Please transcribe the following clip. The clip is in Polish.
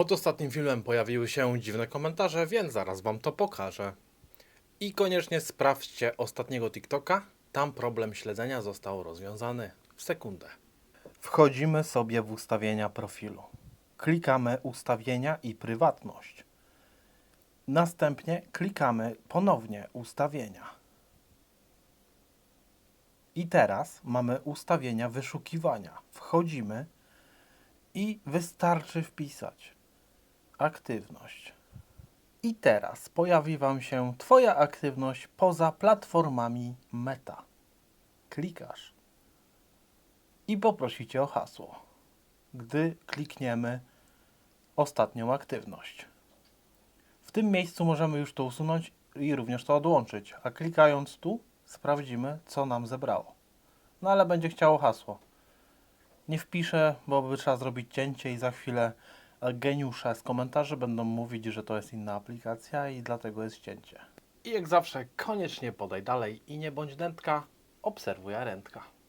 Pod ostatnim filmem pojawiły się dziwne komentarze, więc zaraz wam to pokażę. I koniecznie sprawdźcie ostatniego TikToka. Tam problem śledzenia został rozwiązany w sekundę. Wchodzimy sobie w ustawienia profilu. Klikamy ustawienia i prywatność. Następnie klikamy ponownie ustawienia. I teraz mamy ustawienia wyszukiwania. Wchodzimy i wystarczy wpisać aktywność. I teraz pojawi Wam się Twoja aktywność poza platformami Meta. Klikasz i poprosicie o hasło, gdy klikniemy ostatnią aktywność. W tym miejscu możemy już to usunąć i również to odłączyć, a klikając tu sprawdzimy, co nam zebrało. No ale będzie chciało hasło. Nie wpiszę, bo by trzeba zrobić cięcie i za chwilę geniusze z komentarzy będą mówić, że to jest inna aplikacja i dlatego jest cięcie. I jak zawsze koniecznie podaj dalej i nie bądź dętka, obserwuj rętka.